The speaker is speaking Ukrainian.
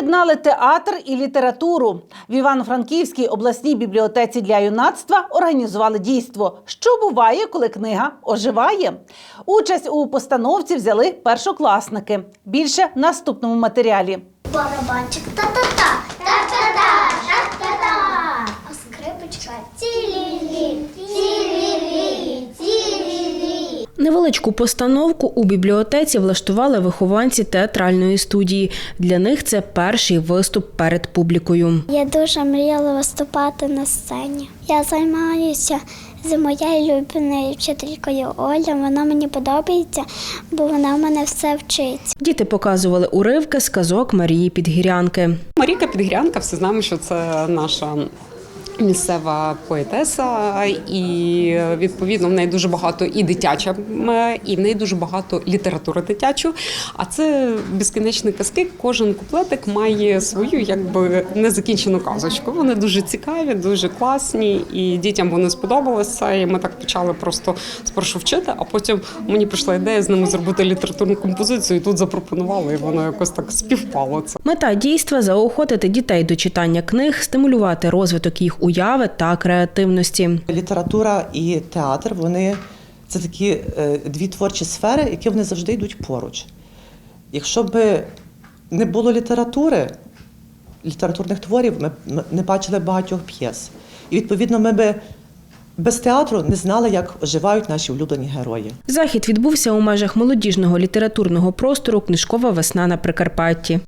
Поєднали театр і літературу. В Івано-Франківській обласній бібліотеці для юнацтва організували дійство, що буває, коли книга оживає. Участь у постановці взяли першокласники. Більше в наступному матеріалі. Барабанчик та-та-та, та-та-та, та-та-та. А скрипочка ці-лі-лі. Невеличку постановку у бібліотеці влаштували вихованці театральної студії. Для них це перший виступ перед публікою. Я дуже мріяла виступати на сцені. Я займаюся з моєю улюбленою вчителькою Оля. Вона мені подобається, бо вона в мене все вчить. Діти показували уривки з казок Марії Підгірянки. Маріка Підгрянка, все знаємо, що це наша. Місцева поетеса, і відповідно в неї дуже багато і дитяча, і в неї дуже багато літератури дитячої. А це безкінечні казки. Кожен куплетик має свою якби незакінчену казочку. Вони дуже цікаві, дуже класні, і дітям вони сподобалися. І ми так почали просто спершу вчити, а потім мені прийшла ідея з ними зробити літературну композицію. І тут запропонували, і воно якось так співпало. Це Мета дійства заохотити дітей до читання книг, стимулювати розвиток їх уяви та креативності. Література і театр вони це такі е, дві творчі сфери, які вони завжди йдуть поруч. Якщо б не було літератури, літературних творів, ми не бачили багатьох п'єс. І відповідно ми би без театру не знали, як оживають наші улюблені герої. Захід відбувся у межах молодіжного літературного простору Книжкова весна на Прикарпатті.